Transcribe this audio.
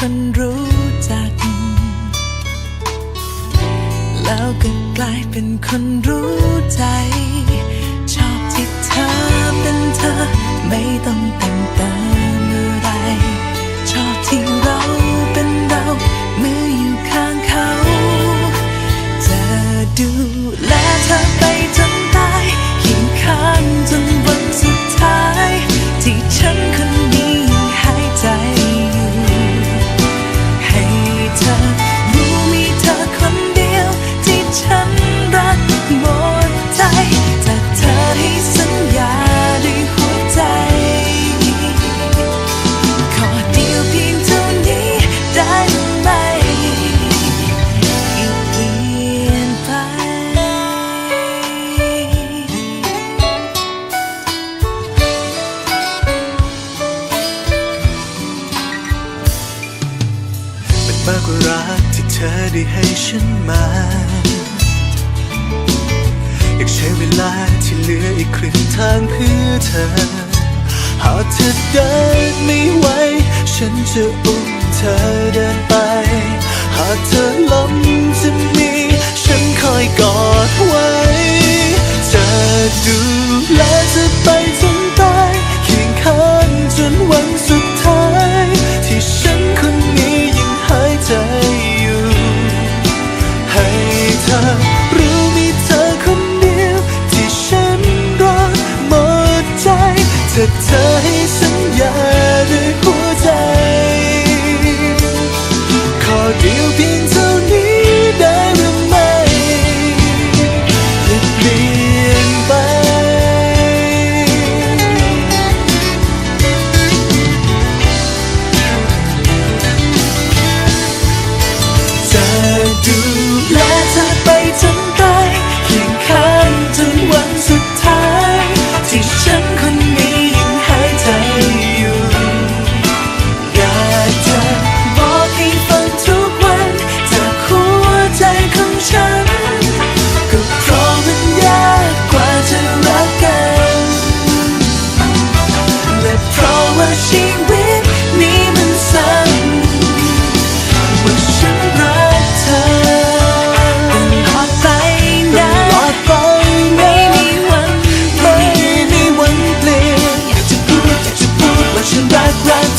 คนรู้จัก แล้วก็กลายเป็นคนรู้ใจ ชอบที่เธอ มากกว่ารักที่เธอได้ให้ฉันมา อยากใช้เวลาที่เหลืออีกครึ่งทางเพื่อเธอ หากเธอเดินไม่ไหว ฉันจะอุ้มเธอเดินไป หากเธอล้มจะ ดูแลเธอ Run